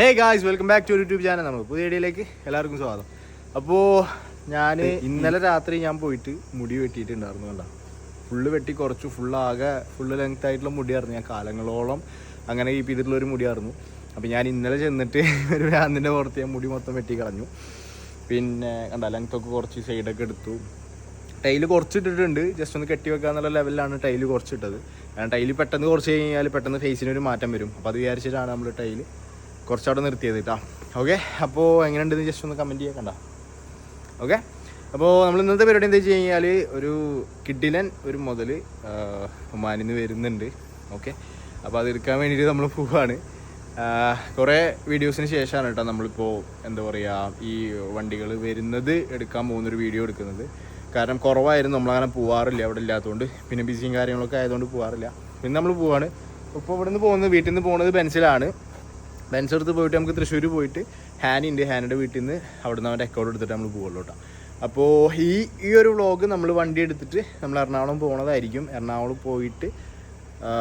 Hey guys welcome back to YouTube channel നമ്മൾ പുതിയ വീഡിയോയിലേക്ക് എല്ലാവർക്കും സ്വാഗതം. അപ്പോൾ ഞാൻ ഇന്നലെ രാത്രി ഞാൻ പോയിട്ട് മുടി വെട്ടിയിട്ടുണ്ടായിരുന്നു കണ്ട? ഫുള്ള് വെട്ടി കുറച്ച് ഫുള്ളാകെ ഫുള്ള് ലെങ്ത് ആയിട്ടുള്ള മുടിയായിരുന്നു ഞാൻ കാലങ്ങളോളം അങ്ങനെ കീപ്പ് ചെയ്തിട്ടുള്ള ഒരു മുടിയായിരുന്നു. അപ്പോൾ ഞാൻ ഇന്നലെ ചെന്നിട്ട് ഒരു ഭ്രാന്തിന്റെ പുറത്ത് ഞാൻ മുടി മൊത്തം വെട്ടി കളഞ്ഞു. പിന്നെ കണ്ട ലെങ്ത്തൊക്കെ കുറച്ച് സൈഡൊക്കെ എടുത്തു. ടൈൽ കുറച്ചിട്ടിട്ടുണ്ട് ജസ്റ്റ് ഒന്ന് കെട്ടി വെക്കുക എന്നുള്ള ലെവലിലാണ് ടൈൽ കുറച്ചിട്ടത്. കാരണം ടൈൽ പെട്ടെന്ന് കുറച്ച് കഴിഞ്ഞാൽ പെട്ടെന്ന് ഫേസിന് ഒരു മാറ്റം വരും. അപ്പോൾ അത് വിചാരിച്ചിട്ടാണ് നമ്മൾ ടൈൽ കുറച്ചവിടെ നിർത്തിയത് കേട്ടോ ഓക്കെ അപ്പോൾ എങ്ങനെയുണ്ടെന്ന് ജസ്റ്റ് ഒന്ന് കമന്റ് ചെയ്യാൻ കണ്ട? ഓക്കെ അപ്പോൾ നമ്മൾ ഇന്നത്തെ പരിപാടി എന്താ വെച്ച് കഴിഞ്ഞാൽ ഒരു കിഡിലൻ ഒരു മുതൽ ഒമാനിൽ നിന്ന് വരുന്നുണ്ട്. ഓക്കെ അപ്പോൾ അത് എടുക്കാൻ വേണ്ടിയിട്ട് നമ്മൾ പോവാണ്. കുറേ വീഡിയോസിന് ശേഷമാണ് കേട്ടോ നമ്മളിപ്പോൾ എന്താ പറയുക ഈ വണ്ടികൾ വരുന്നത് എടുക്കാൻ പോകുന്നൊരു വീഡിയോ എടുക്കുന്നത്. കാരണം കുറവായിരുന്നു നമ്മളങ്ങനെ പോവാറില്ല അവിടെ ഇല്ലാത്തതുകൊണ്ട് പിന്നെ ബിസിയും കാര്യങ്ങളൊക്കെ ആയതുകൊണ്ട് പോവാറില്ല. പിന്നെ നമ്മൾ പോവാണ്. ഇപ്പോൾ ഇവിടെ നിന്ന് പോകുന്നത് വീട്ടിൽ നിന്ന് പോകുന്നത് ബെൻസിലാണ്. ബെൻസ് എടുത്ത് പോയിട്ട് നമുക്ക് തൃശ്ശൂർ പോയിട്ട് ഹാനി ഉണ്ട് ഹാനിയുടെ വീട്ടിൽ നിന്ന് അവിടെ നിന്ന് അവന്റെ അക്കൗണ്ട് എടുത്തിട്ട് നമ്മൾ പോകുള്ളൂ അപ്പോൾ ഈ ഈ ഒരു വ്ളോഗ് നമ്മൾ വണ്ടി എടുത്തിട്ട് നമ്മൾ എറണാകുളം പോകുന്നതായിരിക്കും എറണാകുളം പോയിട്ട്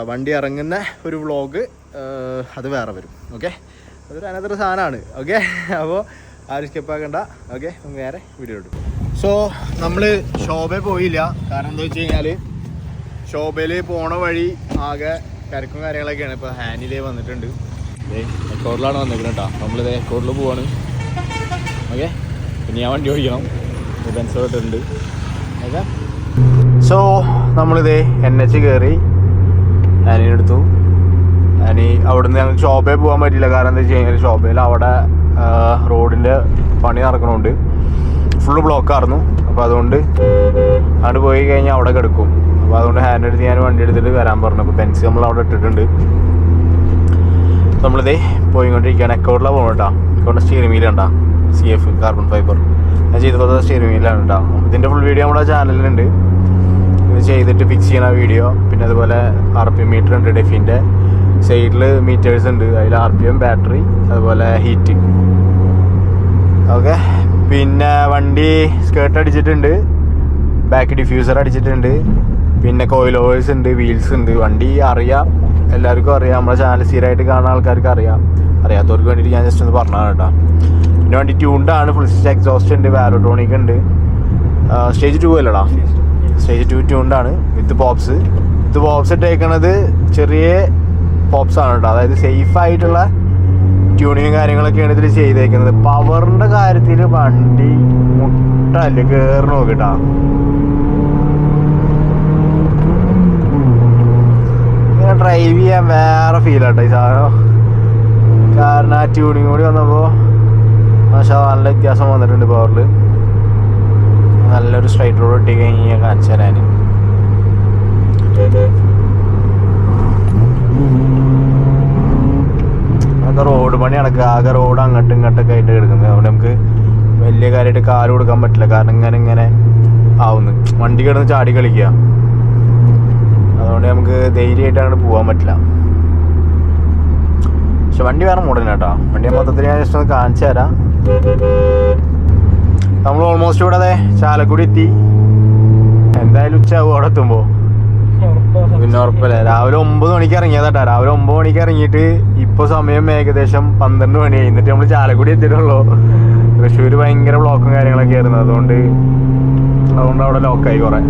വണ്ടി ഇറങ്ങുന്ന ഒരു വ്ളോഗ് അത് വേറെ വരും. ഓക്കെ അതൊരു അനന്തര സാധനമാണ് ഓക്കെ അപ്പോൾ ആരും സ്കിപ്പ് ആക്കണ്ട. ഓക്കെ നേരെ വീഡിയോ എടുക്കും. സോ നമ്മൾ ഷോബെ പോയില്ല. കാരണം എന്താ വെച്ച് കഴിഞ്ഞാൽ ഷോബയിൽ പോണ വഴി ആകെ കരക്കും കാര്യങ്ങളൊക്കെയാണ്. ഇപ്പോൾ ഹാനിലേ വന്നിട്ടുണ്ട്. എക്കോറിലാണ് വന്നിരിക്കുന്നത് കേട്ടോ. നമ്മളിത് കോറിൽ പോവാണ്. ഓക്കെ? പിന്നെ ഞാൻ വണ്ടി ഓടിക്കണം. ബെൻസോട്ടുണ്ട് ഓക്കെ? സോ നമ്മളിത് എൻ എച്ച് കയറി ആനിനെ എടുത്തു. ആനി അവിടുന്ന് ഞങ്ങൾക്ക് ഷോപ്പേ പോകാൻ പറ്റില്ല കാരണം എന്താ വെച്ച് കഴിഞ്ഞാൽ ഷോപ്പേൽ അവിടെ റോഡിന്റെ പണി നടക്കണോണ്ട് ഫുള്ള് ബ്ലോക്കായിരുന്നു അപ്പോൾ അതുകൊണ്ട് അങ്ങോട്ട് പോയി കഴിഞ്ഞാൽ അവിടെ കിടക്കും. അപ്പോൾ അതുകൊണ്ട് ഹാൻഡ് എടുത്ത് ഞാൻ വണ്ടി എടുത്തിട്ട് വരാൻ പറഞ്ഞു. അപ്പോൾ ബെൻസ് നമ്മൾ അവിടെ ഇട്ടിട്ടുണ്ട്. നമ്മളിതേ പോയിക്കൊണ്ടിരിക്കുകയാണ്. അക്കൗണ്ടിലാണ് പോകണം കേട്ടോ അക്കൗണ്ട് സ്റ്റിയറിംഗ് വീൽ ഉണ്ടാ സി എഫ് കാർബൺ ഫൈബർ ഞാൻ ചെയ്തപ്പോൾ സ്റ്റിയറിംഗ് വീലാണ് കേട്ടോ ഇതിന്റെ ഫുൾ വീഡിയോ നമ്മുടെ ചാനലിലുണ്ട് ഇത് ചെയ്തിട്ട് ഫിക്സ് ചെയ്യണ വീഡിയോ പിന്നെ അതുപോലെ ആർ പി എം മീറ്റർ ഉണ്ട് ഡെഫിന്റെ സൈഡിൽ മീറ്റേഴ്സ് ഉണ്ട്. അതിൽ ആർ പി എം ബാറ്ററി അതുപോലെ ഹീറ്റ് ഓക്കെ പിന്നെ വണ്ടി സ്കേർട്ട് അടിച്ചിട്ടുണ്ട്. ബാക്ക് ഡിഫ്യൂസർ അടിച്ചിട്ടുണ്ട്. പിന്നെ കോയിൽ ഉണ്ട് വീൽസ് ഉണ്ട്. വണ്ടി അറിയാം. എല്ലാവർക്കും അറിയാം. നമ്മുടെ ചാനൽ സ്ഥിരമായിട്ട് കാണുന്ന ആൾക്കാർക്ക് അറിയാം. അറിയാത്തവർക്ക് വേണ്ടിയിട്ട് ഞാൻ ജസ്റ്റ് ഒന്ന് പറഞ്ഞതാണ് കേട്ടോ. പിന്നെ വണ്ടി ട്യൂണ്ടാണ് ഫുൾ സ്റ്റേജ് എക്സോസ്റ്റ് ഉണ്ട്. വാരോട്രോണിക് ഉണ്ട്. സ്റ്റേജ് ടു അല്ലടാ. സ്റ്റേജ് ടു ട്യൂണ്ടാണ് വിത്ത് പോപ്സ് വിത്ത് പോപ്സ് ഇട്ടേക്കണത് ചെറിയ പോപ്സ് ആണ് കേട്ടോ. അതായത് സേഫ് ആയിട്ടുള്ള ട്യൂണിങ് കാര്യങ്ങളൊക്കെയാണ് ഇതിൽ ചെയ്തേക്കുന്നത്. പവറിന്റെ കാര്യത്തിൽ വണ്ടി മുട്ടല്ല കയറി നോക്കിട്ടാ ഡ്രൈവ് ചെയ്യാൻ വേറെ ഫീൽ ആട്ടോ ഈ സാധനം. കാരണം ആ ട്യൂണിങ് കൂടി വന്നപ്പോൾ പക്ഷേ നല്ല വ്യത്യാസം വന്നിട്ടുണ്ട് പവറിൽ നല്ലൊരു സ്ട്രൈറ്റ് റോഡ് ഇട്ടി കഴിഞ്ഞാൽ കാണിച്ചു തരാൻ അതൊക്കെ റോഡ് പണി നടക്കുക. ആകെ റോഡ് അങ്ങോട്ടും ഇങ്ങോട്ടൊക്കെ ആയിട്ട് കിടക്കുന്നത്. അതുകൊണ്ട് നമുക്ക് വലിയ കാര്യമായിട്ട് കാൽ കൊടുക്കാൻ പറ്റില്ല. കാരണം ഇങ്ങനെ ഇങ്ങനെ ആവുന്നു. വണ്ടി കിടന്ന് ചാടി കളിക്കുക. അതുകൊണ്ട് നമുക്ക് ധൈര്യമായിട്ട് അങ്ങോട്ട് പോകാൻ പറ്റില്ല. പക്ഷെ വണ്ടി വേറെ മോഡൽ കേട്ടോ. വണ്ടി മൊത്തത്തിൽ ഞാൻ ജസ്റ്റ് ഒന്ന് കാണിച്ചു തരാം. നമ്മൾ ഓൾമോസ്റ്റ് ഇവിടെ അതെ ചാലക്കുടി എത്തി. എന്തായാലും ഉച്ചയാവും അവിടെ എത്തുമ്പോൾ പിന്നെ ഉറപ്പല്ലേ? രാവിലെ ഒമ്പത് മണിക്ക് ഇറങ്ങിയതാട്ടാ രാവിലെ ഒമ്പത് മണിക്ക് ഇറങ്ങിയിട്ട് ഇപ്പൊ സമയം ഏകദേശം പന്ത്രണ്ട് മണിയായി എന്നിട്ട് നമ്മൾ ചാലക്കുടി എത്തിയിട്ടുള്ളൂ. തൃശ്ശൂർ ഭയങ്കര ബ്ലോക്കും കാര്യങ്ങളൊക്കെ ആയിരുന്നു. അതുകൊണ്ട് അതുകൊണ്ട് അവിടെ ലോക്കായി കുറെ.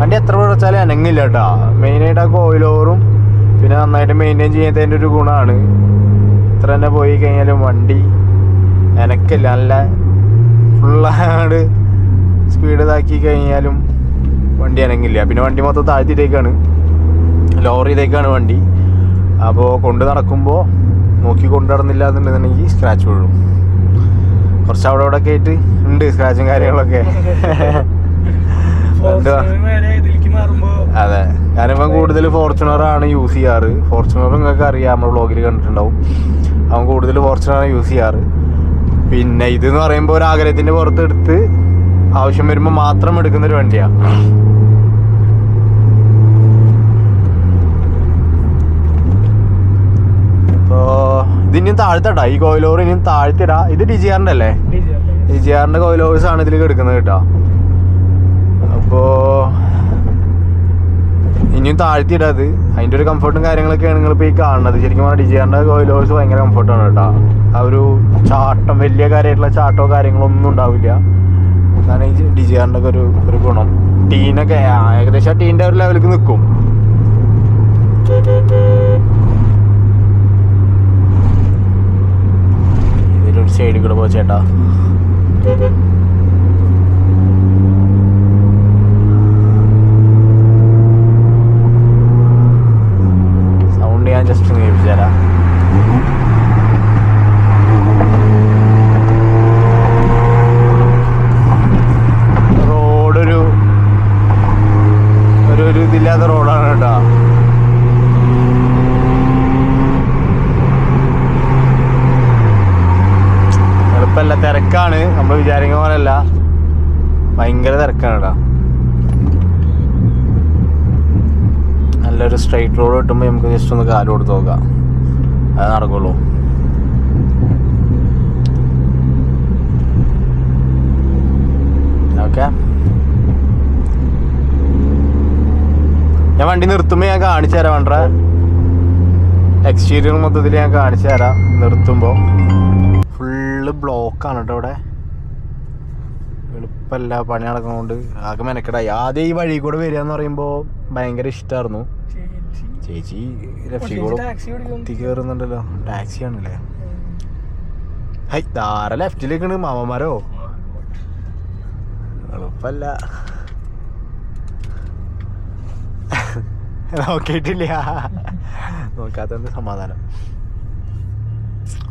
വണ്ടി എത്ര വിളിച്ചാലും അനങ്ങില്ല കേട്ടാ. മെയിനായിട്ട് ആ കോയിൽ ഓവറും പിന്നെ നന്നായിട്ട് മെയിന്റെയിൻ ചെയ്യുന്നതിന്റെ ഒരു ഗുണമാണ്. ഇത്ര തന്നെ പോയി കഴിഞ്ഞാലും വണ്ടി എനക്കില്ല നല്ല ഫുള്ളാട് സ്പീഡ് ഇതാക്കി കഴിഞ്ഞാലും വണ്ടി അനങ്ങില്ല. പിന്നെ വണ്ടി മൊത്തം താഴ്ത്തിയിട്ടേക്കാണ്. ലോറിയിലേക്കാണ് വണ്ടി. അപ്പോൾ കൊണ്ട് നടക്കുമ്പോൾ നോക്കി കൊണ്ടു നടന്നില്ല എന്നുണ്ടെന്നുണ്ടെങ്കിൽ സ്ക്രാച്ച് വീഴും കുറച്ച് അവിടെ അവിടെ ഒക്കെ ആയിട്ട് ഉണ്ട് സ്ക്രാച്ചും കാര്യങ്ങളൊക്കെ. അതെ. ഞാനിപ്പം കൂടുതൽ ഫോർച്യൂണർ ആണ് യൂസ് ചെയ്യാറ്. ഫോർച്യൂണർ നിങ്ങൾക്ക് അറിയാം നമ്മുടെ ബ്ലോഗിൽ കണ്ടിട്ടുണ്ടാവും. അവൻ കൂടുതൽ ഫോർച്യൂണർ ആണ് യൂസ് ചെയ്യാറ്. പിന്നെ ഇത് എന്ന് പറയുമ്പോൾ ഒരു ആഗ്രഹത്തിന്റെ പുറത്തെടുത്ത് ആവശ്യം വരുമ്പോൾ മാത്രം എടുക്കുന്ന ഒരു വണ്ടിയാണ് ഇതിനും താഴ്ത്തട്ടാ ഈ കോയിലോർ ഇനിയും താഴ്ത്തിടാ. ഇത് ഡിജിആറിന്റെ അല്ലേ? ഡിജിആറിന്റെ. കോയിലോഴ്സ് ആണ് ഇതിലേക്ക് എടുക്കുന്നത് കേട്ടോ അപ്പോ ഇനിയും താഴ്ത്തിയിടത് അതിന്റെ ഒരു കംഫർട്ടും കാര്യങ്ങളൊക്കെയാണ് നിങ്ങൾ ഇപ്പോൾ ഈ കാണുന്നത്. ശരിക്കും പറഞ്ഞാൽ ഡിജിയാറിന്റെ ഓയിൽ ഹോഴ്സ് ഭയങ്കര കംഫർട്ടാണ് കേട്ടോ. ആ ഒരു ചാട്ടം വലിയ കാര്യമായിട്ടുള്ള ചാട്ടോ കാര്യങ്ങളോ ഒന്നും ഉണ്ടാവില്ല. അതാണ് ഈ ഡിജിയാറിന്റെ ഒരു ഒരു ഗുണം. ടീനൊക്കെ ഏകദേശം ആ ടീന്റെ ഒരു ലെവലിലേക്ക് നിൽക്കും ഇതിലൊരു സൈഡിൽ കൂടെ പോ ചേട്ടാ സൗണ്ട് ഞാൻ ജസ്റ്റ് ഒന്ന് ചോദിച്ചു തരാം റോഡൊരു ഒരു ഒരു ഇതില്ലാത്ത റോഡാണ് കേട്ടോ. എളുപ്പമല്ല തിരക്കാണ്. നമ്മൾ വിചാരിക്കുന്ന പോലെയല്ല. ഭയങ്കര തിരക്കാണ് കേട്ടോ. നല്ലൊരു സ്ട്രൈറ്റ് റോഡ് കിട്ടുമ്പോൾ ജസ്റ്റ് ഒന്ന് കാൽ കൊടുത്ത് നോക്കാം. അത് നടക്കുള്ളൂ. ഓക്കെ. ഞാൻ വണ്ടി നിർത്തുമ്പോൾ ഞാൻ കാണിച്ചു തരാം വേണ്ട എക്സ്റ്റീരിയർ മൊത്തത്തിൽ ഞാൻ കാണിച്ചു തരാം. നിർത്തുമ്പോൾ ഫുള്ള് ബ്ലോക്കാണ് കേട്ടോ ഇവിടെ. എളുപ്പമല്ല പണി നടക്കുന്നതുകൊണ്ട് ആകെ മെനക്കെടായി. ആദ്യം ഈ വഴി കൂടെ വരിക എന്ന് പറയുമ്പോൾ ഭയങ്കര ഇഷ്ടമായിരുന്നു ചേച്ചി ലെഫ്റ്റ് കയറുന്നുണ്ടല്ലോ ടാക്സി ആണല്ലേ ഹൈ ധാര ലെഫ്റ്റിലേക്കാണ് മാമന്മാരോ? എളുപ്പല്ല. നോക്കിയിട്ടില്ല. നോക്കാത്തത് സമാധാനം.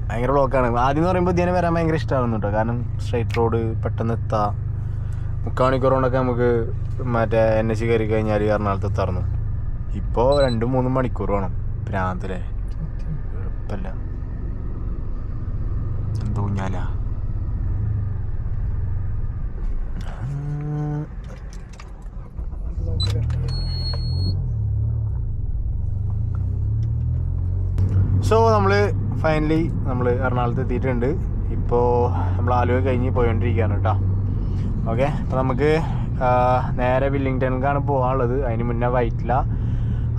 ഭയങ്കര ബ്ലോക്കാണ്. ആദ്യം എന്ന് പറയുമ്പോൾ ഇതിനെ വരാൻ ഭയങ്കര ഇഷ്ടമായിരുന്നു കേട്ടോ. കാരണം സ്ട്രൈറ്റ് റോഡ് പെട്ടെന്ന് എത്താം. മുക്കാൽ മണിക്കൂർ കൊണ്ടൊക്കെ നമുക്ക് മറ്റേ എൻ എച്ച് കയറി കഴിഞ്ഞാൽ എറണാകുളത്ത് എത്താറുന്നു ഇപ്പോൾ രണ്ടു മൂന്നും മണിക്കൂർ വേണം. ഭ്രാന്തല്ലേ എളുപ്പല്ല. എന്തോ സോ നമ്മൾ ഫൈനലി നമ്മൾ എറണാകുളത്ത് എത്തിയിട്ടുണ്ട്. ഇപ്പോൾ നമ്മൾ ആലുവ കഴിഞ്ഞ് പോയിക്കൊണ്ടിരിക്കുകയാണ് കേട്ടോ ഓക്കെ അപ്പോൾ നമുക്ക് നേരെ വില്ലിങ്ടണിലേക്കാണ് പോകാനുള്ളത് അതിന് മുന്നേ വൈറ്റില.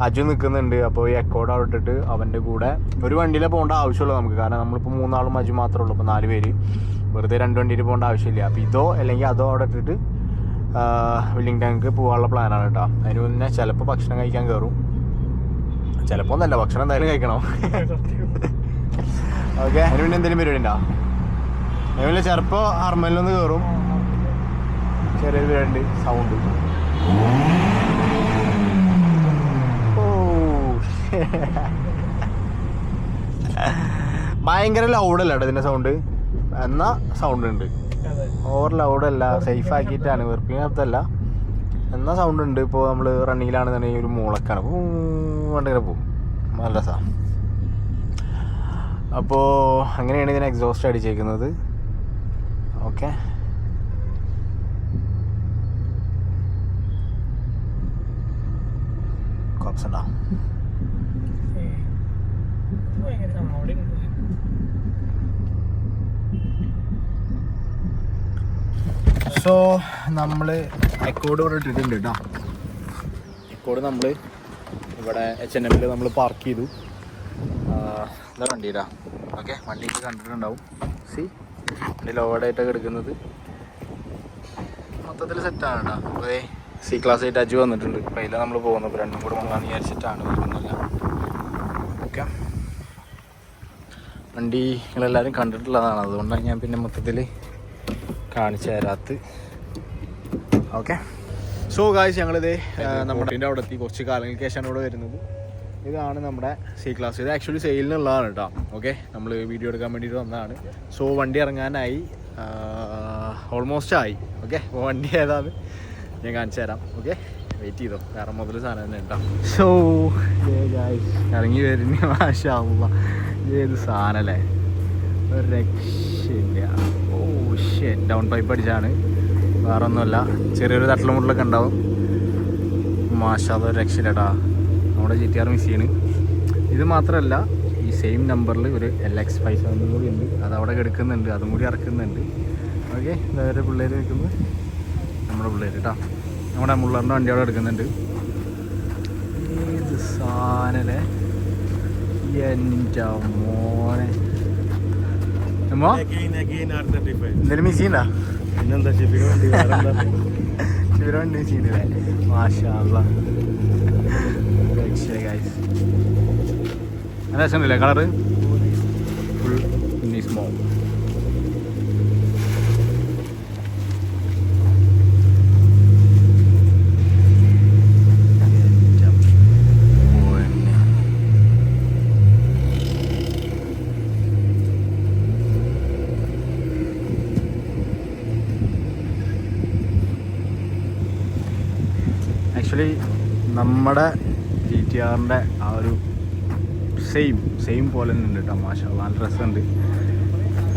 അജു നിൽക്കുന്നുണ്ട്. അപ്പോൾ ഈ എക്കോഡ് ഇട്ടിട്ട് അവന്റെ കൂടെ ഒരു വണ്ടിയിലെ പോകേണ്ട ആവശ്യമുള്ളൂ നമുക്ക്. കാരണം നമ്മളിപ്പോൾ മൂന്നാളും അജു മാത്രമേ ഉള്ളൂ അപ്പോൾ നാല് പേര്. വെറുതെ രണ്ട് വണ്ടിയിൽ പോകേണ്ട ആവശ്യമില്ല. അപ്പോൾ ഇതോ അല്ലെങ്കിൽ അതോ അവിടെ ഇട്ടിട്ട് വില്ലിങ്ടണിക്ക് പോകാനുള്ള പ്ലാനാണ് കേട്ടോ. അതിന് മുന്നേ ചിലപ്പോൾ ഭക്ഷണം കഴിക്കാൻ കയറും. ചിലപ്പോൾ ഒന്നല്ല ഭക്ഷണം എന്തായാലും കഴിക്കണം. ഓക്കെ അതിന് പിന്നെ എന്തെങ്കിലും പരിപാടി ഉണ്ടോ? അതിന് ചിലപ്പോൾ ഹർമലിലൊന്ന് കയറും. ചെറിയൊരു പരിപാടി സൗണ്ട് ഭയങ്കര ലൗഡല്ല ഇതിന്റെ സൗണ്ട് എന്നാ സൗണ്ട് ഉണ്ട്. ഓവർ ലൗഡല്ല സേഫ് ആക്കിയിട്ടാണ് വെറുപ്പിനകത്തല്ല എന്നാ സൗണ്ട് ഉണ്ട്? ഇപ്പോൾ നമ്മൾ റണ്ണിങ്ങിലാണെന്നുണ്ടെങ്കിൽ ഒരു മൂളക്കാണ്. വണ്ടിങ്ങനെ പോകും നല്ല രസമാണ് അപ്പോൾ അങ്ങനെയാണ് ഇതിന് എക്സോസ്റ്റ് അടിച്ചേക്കുന്നത്. ഓക്കെ കോപ്സ് സോ നമ്മൾ എക്കോഡ് ഇവിടെ ഇട്ടിട്ടുണ്ട് കേട്ടോ എക്കോഡ് നമ്മൾ ഇവിടെ എച്ച് എൻ എമ്മിൽ നമ്മൾ പാർക്ക് ചെയ്തു. എന്താ വണ്ടിയിടാ ഓക്കെ വണ്ടി ഇത് കണ്ടിട്ടുണ്ടാവും. സി വണ്ടി ലോഡായിട്ടൊക്കെ എടുക്കുന്നത് മൊത്തത്തിൽ സെറ്റാണ് കേട്ടോ അപ്പോൾ സി ക്ലാസ് ആയിട്ട് അജു വന്നിട്ടുണ്ട്. അപ്പോൾ അതിലാണ് നമ്മൾ പോകുന്നത്. രണ്ടും കൂടെ വന്നാന്ന് വിചാരിച്ചിട്ടാണ്. വരുന്നില്ല ഓക്കെ വണ്ടി നിങ്ങളെല്ലാവരും കണ്ടിട്ടുള്ളതാണ്. അതുകൊണ്ടാണ് ഞാൻ പിന്നെ മൊത്തത്തിൽ കാണിച്ചു തരാത്ത് ഓക്കെ സോ ഗായ്സ് ഞങ്ങളിത് നമ്മുടെ അവിടെ എത്തി കുറച്ച് കാലങ്ങൾക്ക് ശേഷമാണ് ഇവിടെ വരുന്നത്. ഇതാണ് നമ്മുടെ സി ക്ലാസ് ഇത് ആക്ച്വലി സെയിലിനുള്ളതാണ് കേട്ടോ ഓക്കെ നമ്മൾ വീഡിയോ എടുക്കാൻ വേണ്ടിയിട്ട് വന്നതാണ്. സോ വണ്ടി ഇറങ്ങാനായി. ഓൾമോസ്റ്റ് ആയി. ഓക്കെ അപ്പോൾ വണ്ടി ഏതാണ്? ഞാൻ കാണിച്ചു തരാം. ഓക്കെ വെയിറ്റ് ചെയ്തോ. വേറെ മുതൽ സാധനം തന്നെ കേട്ടോ സോ ഇറങ്ങി വരുന്ന. മാഷാവുക ഏത് സാധനല്ലേ? ഒരു രക്ഷയില്ല. ഓ ഡൗൺ പൈപ്പ് അടിച്ചാണ്. വേറെ ഒന്നുമല്ല ചെറിയൊരു തട്ടലും മുട്ടലൊക്കെ ഉണ്ടാവും. മാഷാദ ഒരു രക്ഷയില്ലട്ടാ നമ്മുടെ ജി ടി ആർ മിസ് ചെയ്യണ്. ഇത് മാത്രമല്ല ഈ സെയിം നമ്പറിൽ ഒരു എൽ എക്സ് ഫൈവ് സെവൻ കൂടി ഉണ്ട്. അത് അവിടെ എടുക്കുന്നുണ്ട് അതും കൂടി ഇറക്കുന്നുണ്ട്. ഓക്കെ വേറെ പിള്ളേർ വെക്കുന്നത് നമ്മുടെ പിള്ളേർ കേട്ടോ നമ്മുടെ മുള്ളറിന്റെ വണ്ടി അവിടെ എടുക്കുന്നുണ്ട് ഏത് സാധനല്ലേ? എന്റെ മോനെ അമ്മോ Again, again, R35. എന്തെങ്കിലും മിസ് ചെയ്യണ്ട പിന്നെന്താ ഷിപ്പിന് വേണ്ടി വേറെ എന്താ? ശിവരുണ്ട് മിസ് ചെയ്യണ്ടേ മാഷാള്ള രക്ഷ കളറ് ഫുൾ സ്മോ നമ്മുടെ ജി ടി ആറിന്റെ ആ ഒരു സെയിം സെയിം പോലെ തന്നെ ഉണ്ട് കേട്ടോ മാഷ നല്ല രസമുണ്ട്.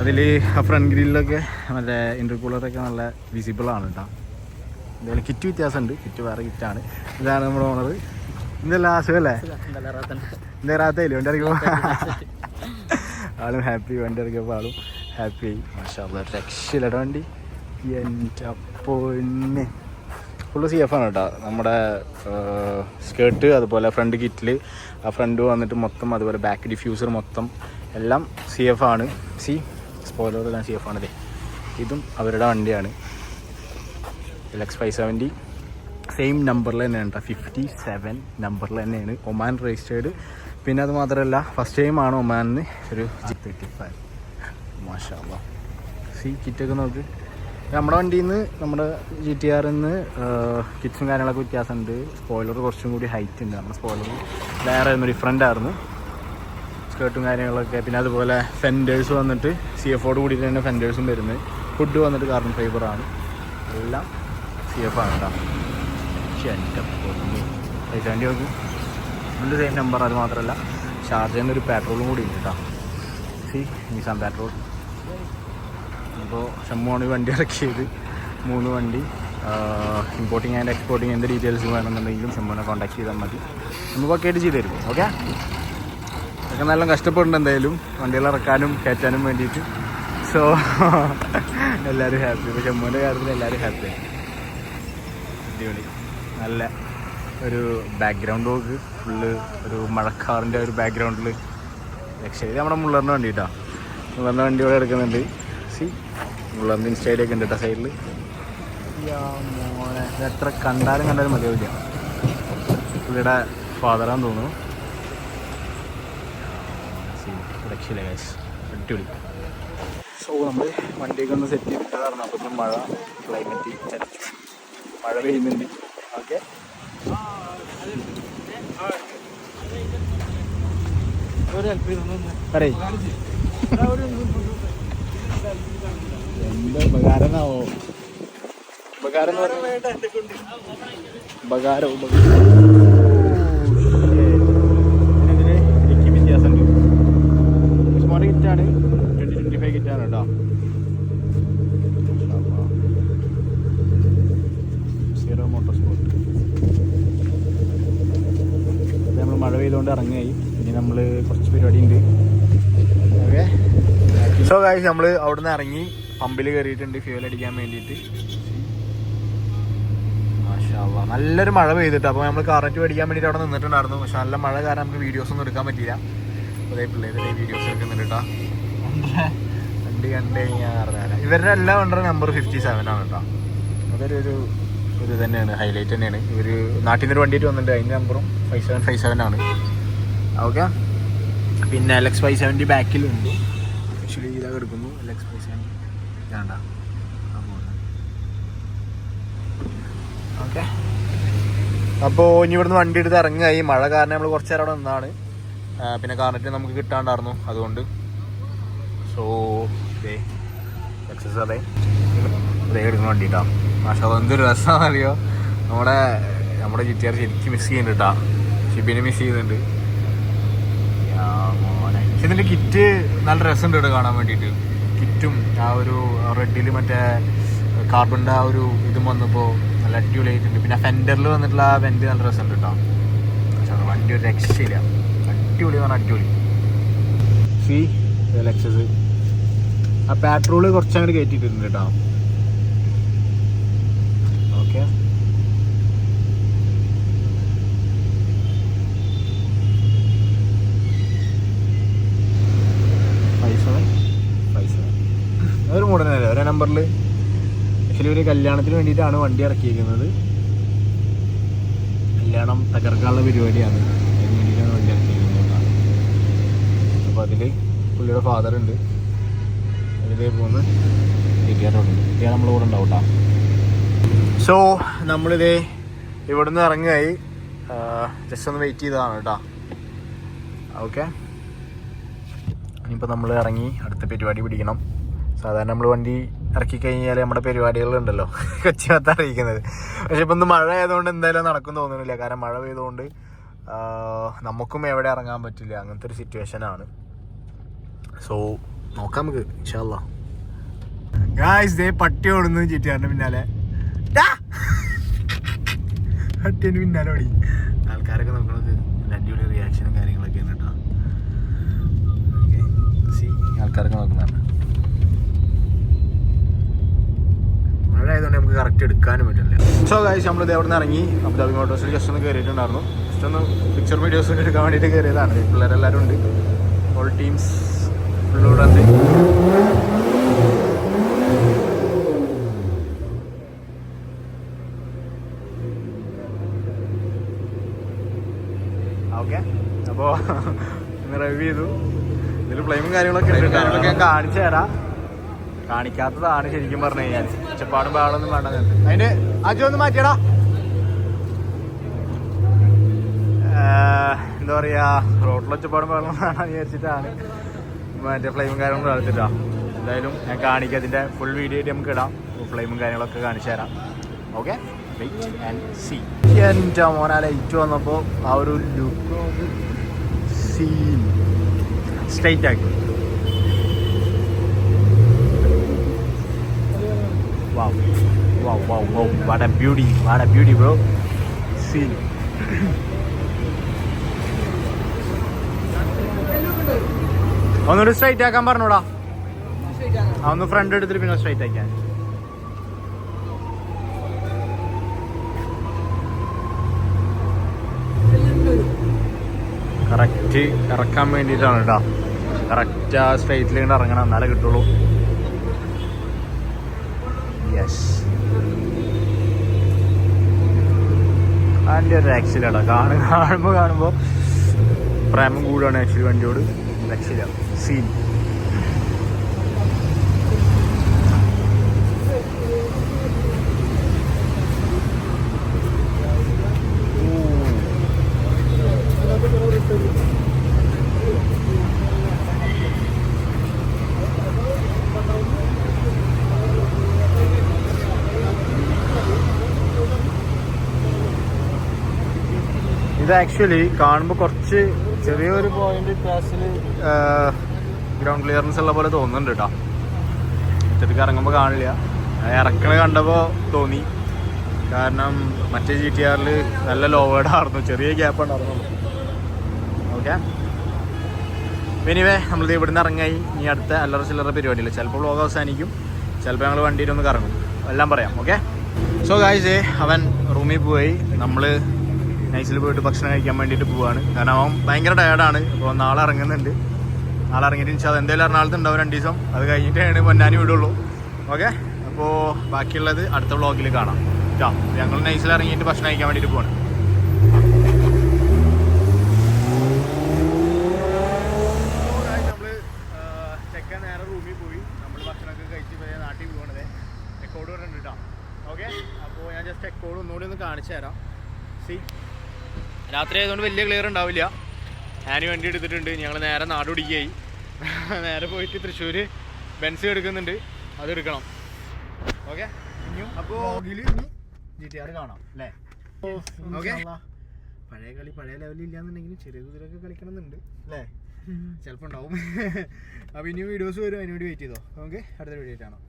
അതിൽ ആ ഫ്രണ്ട് ഗ്രില്ലൊക്കെ മറ്റേ ഇന്റർകൂളറൊക്കെ നല്ല വിസിബിളാണ് കേട്ടോ എന്തായാലും കിറ്റ് വ്യത്യാസമുണ്ട്. കിറ്റ് വേറെ കിറ്റാണ് ഇതാണ് നമ്മുടെ ഓണർ ഇന്നല്ല അസുഖല്ലേ എന്താ റാത്തയില്ലേ വണ്ടി ഇറങ്ങിയപ്പോൾ ആളും ഹാപ്പി വണ്ടി ഇറക്കിയപ്പോൾ ആളും ഹാപ്പി ആയി. മാഷാ രക്ഷയില്ലട്ടോ വണ്ടി. എന്റെ പൊന്നെ. ഫുള്ള് സി എഫ് ആണ് കേട്ടോ നമ്മുടെ സ്കേർട്ട് അതുപോലെ ഫ്രണ്ട് കിറ്റിൽ ആ ഫ്രണ്ട് വന്നിട്ട് മൊത്തം അതുപോലെ ബാക്ക് ഡിഫ്യൂസർ മൊത്തം എല്ലാം സി എഫ് ആണ്. സി സ്പോയിലർ എല്ലാം സി എഫ് ആണ് ഇതും അവരുടെ വണ്ടിയാണ്. എലക്സ് ഫൈവ് സെവന്റി സെയിം നമ്പറിൽ തന്നെയാണ് കേട്ടോ ഫിഫ്റ്റി സെവൻ നമ്പറിൽ തന്നെയാണ്. ഒമാൻ രജിസ്റ്റേർഡ് പിന്നെ അത് മാത്രമല്ല ഫസ്റ്റ് ടൈം ആണ് ഒമാനിന് ഒരു ജി തേർട്ടി ഫൈവ് മാഷാ സി കിറ്റൊക്കെ നോക്ക്. നമ്മുടെ വണ്ടിയിൽ നിന്ന് നമ്മുടെ ജി ടി ആറിൽ നിന്ന് കിറ്റ്സും കാര്യങ്ങളൊക്കെ വ്യത്യാസമുണ്ട്. സ്പോയിലർ കുറച്ചും കൂടി ഹൈറ്റ് ഉണ്ട്. നമ്മുടെ സ്പോയിലർ വേറെ ആയിരുന്നു ഡിഫറെന്റ് ആയിരുന്നു. സ്കേർട്ടും കാര്യങ്ങളൊക്കെ. പിന്നെ അതുപോലെ ഫെൻഡേഴ്സ് വന്നിട്ട് സി എഫോട് കൂടിയിട്ട് തന്നെ ഫെൻഡേഴ്സും വരുന്നത്. ഫുഡ് വന്നിട്ട് കാർബൺ ഫൈബറാണ് എല്ലാം സി എഫ് ആണ് കേട്ടോ പക്ഷേ വണ്ടി നോക്ക്. ഫുള്ള് സെയിം നമ്പർ അത് മാത്രമല്ല ചെയ്യുന്ന ഒരു പെട്രോളും കൂടി ഉണ്ട് കേട്ടോ സി നിസാൻ പെട്രോൾ അപ്പോൾ ഷമ്മുവാണ് വണ്ടി ഇറക്കിയത്. മൂന്ന് വണ്ടി. ഇമ്പോർട്ടിങ് ആൻഡ് എക്സ്പോർട്ടിങ് എന്ത് ഡീറ്റെയിൽസ് വേണമെന്നുണ്ടെങ്കിലും ഷമ്മുവിനെ കോൺടാക്ട് ചെയ്താൽ മതി. നമുക്ക് ആയിട്ട് ചെയ്ത് തരും ഓക്കെ അതൊക്കെ നല്ല കഷ്ടപ്പെടുന്നുണ്ട് എന്തായാലും. വണ്ടികൾ ഇറക്കാനും കയറ്റാനും വേണ്ടിയിട്ട്. സോ എല്ലാവരും ഹാപ്പി ഇപ്പോൾ ഷമ്മുവിന്റെ കാര്യത്തിൽ എല്ലാവരും ഹാപ്പി അടിപൊളി. നല്ല ഒരു ബാക്ക്ഗ്രൗണ്ട് നോക്ക് ഫുള്ള് ഒരു മഴക്കാറിന്റെ ഒരു ബാക്ക്ഗ്രൗണ്ടിൽ രക്ഷയിൽ നമ്മുടെ മുള്ളറിന്റെ വണ്ടി കേട്ടോ മുള്ളറിന്റെ വണ്ടി ഇവിടെ എടുക്കുന്നുണ്ട്. സി സ്റ്റൈലൊക്കെ ഉണ്ട് കേട്ടോ സൈഡിൽ മോനെ എത്ര കണ്ടാലും കണ്ടാലും മതിയാവില്ല. പുള്ളിയുടെ ഫാദറാന്ന് തോന്നുന്നു. സി രക്ഷയില്ല ഗൈസ് അടിപൊളി. സോ നമ്മൾ വണ്ടിയൊക്കെ ഒന്ന് സെറ്റ് ചെയ്തിട്ടായിരുന്നു അപ്പം മഴ ക്ലൈമറ്റ് ചരിച്ചു മഴ പെയ്യുന്നുണ്ട്. ഓക്കെ ഒരു ഹെൽപ്പ് ചെയ്തൊന്ന് പറയ്. എന്താ ഉപകാരനാവോ ഉപകാരം. ഉപകാരം ഉപകാരം. ഇതിന് എനിക്ക് വ്യത്യാസമുണ്ട്. സ്മാർട്ട് കിറ്റാണ് ട്വന്റി ട്വന്റി ഫൈവ് കിറ്റാണ് കേട്ടോ സീറോ മോട്ടോർ സ്പോർട്ട് നമ്മൾ മഴ പെയ്തുകൊണ്ട് ഇറങ്ങുകയായി. ഇനി നമ്മൾ കുറച്ച് പരിപാടി ഉണ്ട് ഓക്കെ സോ കാഴ്ച നമ്മൾ അവിടുന്ന് ഇറങ്ങി. പമ്പിൽ കയറിയിട്ടുണ്ട് ഫ്യൂൽ അടിക്കാൻ വേണ്ടിയിട്ട്. നല്ലൊരു മഴ പെയ്തിട്ട്. അപ്പോൾ നമ്മൾ കറക്റ്റ് മേടിക്കാൻ വേണ്ടിയിട്ട് അവിടെ നിന്നിട്ടുണ്ടായിരുന്നു. പക്ഷെ നല്ല മഴ കാരണം നമുക്ക് വീഡിയോസ് ഒന്നും എടുക്കാൻ പറ്റില്ല അതേ പിള്ളേരുടെ വീഡിയോസ് എടുക്കുന്നുണ്ട് വണ്ടി കണ്ടു കഴിഞ്ഞാൽ അറിയാം ഇവരുടെ എല്ലാ വണ്ടറും നമ്പർ ഫിഫ്റ്റി സെവൻ ആണ് കേട്ടോ അതൊരു ഒരു ഇത് തന്നെയാണ് ഹൈലൈറ്റ് തന്നെയാണ്. ഇവർ നാട്ടിൽ നിന്ന് വണ്ടി വണ്ടിയിട്ട് വന്നിട്ടുണ്ട്. അതിന്റെ നമ്പറും ഫൈവ് സെവൻ ഫൈവ് സെവൻ ആണ്. ഓക്കെ? പിന്നെ എക്സ് ഫൈവ് സെവന്റി ബാക്കിലുണ്ട് ആക്ച്വലി ഇതൊക്കെ എടുക്കുന്നു എൽ ഫൈവ് സെവന്റി വേണ്ട അപ്പോൾ ഇനി ഇവിടുന്ന് വണ്ടി എടുത്ത് ഇറങ്ങുകയായി. മഴ കാരണം നമ്മൾ കുറച്ച് നേരം അവിടെ നിന്നാണ്. പിന്നെ കാർണറ്റ് നമുക്ക് കിട്ടാണ്ടായിരുന്നു അതുകൊണ്ട്. സോ ഇതേ എക്സസ് അതെ എടുക്കുന്ന വണ്ടി കേട്ടോ പക്ഷെ അതെന്തൊരു രസമാണെന്ന് അറിയോ നമ്മുടെ നമ്മുടെ ചുറ്റിയാർ ശരിക്കും മിസ് ചെയ്യുന്നുണ്ട് കേട്ടോ ഷിബിനെ മിസ് ചെയ്യുന്നുണ്ട്. ഇതിന്റെ കിറ്റ് നല്ല രസമുണ്ട് കാണാൻ വേണ്ടിയിട്ട്. കിറ്റും ആ ഒരു റെഡിൽ മറ്റേ കാർബണിന്റെ ആ ഒരു ഇതും വന്നപ്പോൾ നല്ല അടിപൊളിയായിട്ടുണ്ട്. പിന്നെ ഫെൻഡറിൽ വന്നിട്ടുള്ള ആ വെന്റ് നല്ല രസമുണ്ട് കേട്ടോ അത് വണ്ടി ഒരു രക്ഷയില്ല. അടിപൊളി പറഞ്ഞാൽ അടിപൊളി. സി ലക്ഷസ് ആ പെട്രോൾ കുറച്ചങ്ങോട്ട് കയറ്റിയിട്ടുണ്ട് കേട്ടോ ഓക്കെ അതൊരു മോഡലല്ലേ ഒരേ നമ്പറിൽ ആക്ച്വലി ഒരു കല്യാണത്തിന് വേണ്ടിയിട്ടാണ് വണ്ടി ഇറക്കിയിരിക്കുന്നത്. കല്യാണം തകർക്കാനുള്ള പരിപാടിയാണ്. അതിന് വേണ്ടിയിട്ടാണ് വണ്ടി ഇറക്കിയിരിക്കുന്നത്. അപ്പോൾ അതിൽ പുള്ളിയുടെ ഫാദർ ഉണ്ട്. അതിലേ പോകുന്ന ടിക്കറ്റുണ്ട് വീട്ടുകാർ നമ്മൾ കൂടെ ഉണ്ടാവും കേട്ടോ സോ നമ്മളിതേ ഇവിടുന്ന് ഇറങ്ങായി ജസ്റ്റ് ഒന്ന് വെയിറ്റ് ചെയ്തതാണ് കേട്ടോ ഓക്കെ ഇനിയിപ്പോൾ നമ്മൾ ഇറങ്ങി അടുത്ത പരിപാടി പിടിക്കണം. സാധാരണ നമ്മൾ വണ്ടി ഇറക്കി കഴിഞ്ഞാൽ നമ്മുടെ പരിപാടികളുണ്ടല്ലോ കൊച്ചിനകത്ത് അറിയിക്കുന്നത്. പക്ഷെ ഇപ്പം ഇന്ന് മഴ ആയതുകൊണ്ട് എന്തായാലും നടക്കും തോന്നുന്നില്ല. കാരണം മഴ പെയ്തുകൊണ്ട് നമുക്കും എവിടെ ഇറങ്ങാൻ പറ്റില്ല. അങ്ങനത്തെ ഒരു സിറ്റുവേഷൻ ആണ്. സോ നോക്കാം നമുക്ക്. ഇൻഷാല്ല ദേ പട്ടി ഓടുന്നു ചീറ്റുകാരന്റെ പിന്നാലെ. ഡാ! പട്ടിയുടെ പിന്നാലെ ഓടി. ആൾക്കാരൊക്കെ നോക്കണത് അടിപൊളി റിയാക്ഷനും കാര്യങ്ങളൊക്കെ ആണ് കേട്ടോ. സി ആൾക്കാരൊക്കെ നോക്കുന്നതാണ്. മഴ ആയതുകൊണ്ട് നമുക്ക് കറക്റ്റ് എടുക്കാനും പറ്റില്ല. സോ ഗായ്സ് നമ്മൾ അവിടെ നിന്ന് ഇറങ്ങി അബുദാബി മോട്ടോഴ്സിൽ ജസ്റ്റ് ഒന്ന് കയറിയിട്ടുണ്ടായിരുന്നു ജസ്റ്റ് ഒന്ന് പിക്ചർ വീഡിയോസ് ഒക്കെ എടുക്കാൻ വേണ്ടിയിട്ട് കയറിയതാണ് പിള്ളേരെല്ലാവരും ഉണ്ട്. ഓൾ ടീംസ് ഫുള്ളൂടെ ഉണ്ട്. ഓക്കെ അപ്പോൾ റിവ്യൂ ചെയ്തു. ഇതിൽ ഫ്ലെയിമും കാര്യങ്ങളൊക്കെ കാണിച്ചു തരാം. കാണിക്കാത്തതാണ് ശരിക്കും പറഞ്ഞു കഴിഞ്ഞാൽ ഒച്ചപ്പാടും പാടൊന്നും വേണ്ട അതിന്റെ അജു മാറ്റിയടാ. എന്താ പറയാ റോട്ടിൽ ഒച്ചപ്പാടും ബഹളം വേണമെന്ന് വിചാരിച്ചിട്ടാണ് മറ്റേ ഫ്ലെയിമും കാര്യങ്ങളും എടുത്തിട്ടാ എന്തായാലും ഞാൻ കാണിക്കാം അതിന്റെ ഫുൾ വീഡിയോ ആയിട്ട് നമുക്ക് ഇടാം. ഫ്ലെയിമും കാര്യങ്ങളൊക്കെ കാണിച്ചു തരാം. ഓക്കെ വെയിറ്റ് ആൻഡ് ലൈറ്റ് വന്നപ്പോൾ ആ ഒരു ലുക്ക് സീൻ സ്ട്രൈറ്റ് ആക്കി Wow. Wow, wow, wow. What a beauty. What a beauty, bro. See. ഒന്നുകൂടി സ്ട്രൈറ്റ് ആക്കാൻ പറഞ്ഞോടാ ഒന്ന് ഫ്രണ്ട് എടുത്തിട്ട് പിന്നെ സ്ട്രൈറ്റ് ആക്കാൻ കറക്റ്റ് ഇറക്കാൻ വേണ്ടിയിട്ടാണ് കേട്ടോ കറക്റ്റ് ആ സ്ട്രൈറ്റിൽ ഇങ്ങോട്ട് ഇറങ്ങണം എന്നാലേ കിട്ടുള്ളൂ യെസ് അതിന്റെ ഒരു രക്ഷയിലാട്ടോ കാണു കാണുമ്പോൾ കാണുമ്പോൾ പ്രേമം കൂടുകയാണ് ആക്ച്വലി വണ്ടിയോട്. രക്ഷയില്ല സീൻ ആക്ച്വലി കാണുമ്പോൾ കുറച്ച് ചെറിയൊരു പോയിന്റ് ക്ലാസ്സിൽ ഗ്രൗണ്ട് ക്ലിയറൻസ് ഉള്ള പോലെ തോന്നുന്നുണ്ട് കേട്ടോ മുറ്റത്തേക്ക് ഇറങ്ങുമ്പോൾ കാണില്ല. ഇറക്കണ കണ്ടപ്പോൾ തോന്നി. കാരണം മറ്റേ ജി ടി ആറിൽ നല്ല ലോവേഡായിരുന്നു ചെറിയ ഗ്യാപ്പ് ഉണ്ടായിരുന്നു. ഓക്കെ എനിവേ നമ്മളിത് ഇവിടുന്ന് ഇറങ്ങായി. ഇനി അടുത്ത അല്ലറ ചില്ലറ പരിപാടിയില്ല ചിലപ്പോൾ വ്ലോഗ് അവസാനിക്കും. ചിലപ്പോൾ ഞങ്ങൾ വണ്ടിയിലൊന്ന് കറങ്ങും. എല്ലാം പറയാം. ഓക്കെ സോ ഗായ്സ് അവൻ റൂമിൽ പോയി. നമ്മൾ നൈസിൽ പോയിട്ട് ഭക്ഷണം കഴിക്കാൻ വേണ്ടിയിട്ട് പോവാണ്. കാരണം അവൻ ഭയങ്കര ടയർഡാണ് അപ്പോൾ നാളെ ഇറങ്ങുന്നുണ്ട്. നാളെ ഇറങ്ങിയിട്ട് ഇൻഷാ എന്തായാലും എറണാകുളത്ത് ഉണ്ടാവും രണ്ട് ദിവസം. അത് കഴിഞ്ഞിട്ടാണ് പൊന്നാനി വിടുള്ളൂ. ഓക്കെ? അപ്പോൾ ബാക്കിയുള്ളത് അടുത്ത വ്ളോഗിൽ കാണാം. ഞങ്ങൾ നൈസിൽ ഇറങ്ങിയിട്ട് ഭക്ഷണം കഴിക്കാൻ വേണ്ടിയിട്ട് പോവാണ് നമ്മൾ ചെക്കൻ നേരെ റൂമിൽ പോയി നമ്മൾ ഭക്ഷണമൊക്കെ കഴിച്ച് പോയി നാട്ടിൽ പോകണത് റെക്കോർഡ് പറഞ്ഞിട്ട് കേട്ടോ ഓക്കെ അപ്പോൾ ഞാൻ ജസ്റ്റ് റെക്കോർഡ് ഒന്നുകൂടി ഒന്ന് കാണിച്ചു തരാം സി രാത്രി ആയതുകൊണ്ട് വലിയ ക്ലിയർ ഉണ്ടാവില്ല. ഞാൻ വണ്ടി എടുത്തിട്ടുണ്ട്. ഞങ്ങൾ നേരെ നാട് പിടിക്കുകയായി. നേരെ പോയിട്ട് തൃശ്ശൂർ ബെൻസ് എടുക്കുന്നുണ്ട്. അത് എടുക്കണം. ഓക്കെ അപ്പോൾ ഇനി ജി ടി ആർ കാണാം അല്ലേ? ഓക്കെ പഴയ കളി പഴയ ലെവലിൽ ഇല്ലാന്നുണ്ടെങ്കിലും ചെറിയ കുതിരൊക്കെ കളിക്കണമെന്നുണ്ട് അല്ലേ? ചിലപ്പോൾ ഉണ്ടാവും. അപ്പോൾ ഇനി വീഡിയോസ് വരും. അതിനുവേണ്ടി വെയിറ്റ് ചെയ്തോ. ഓക്കെ അടുത്ത വീഡിയോ കാണാം.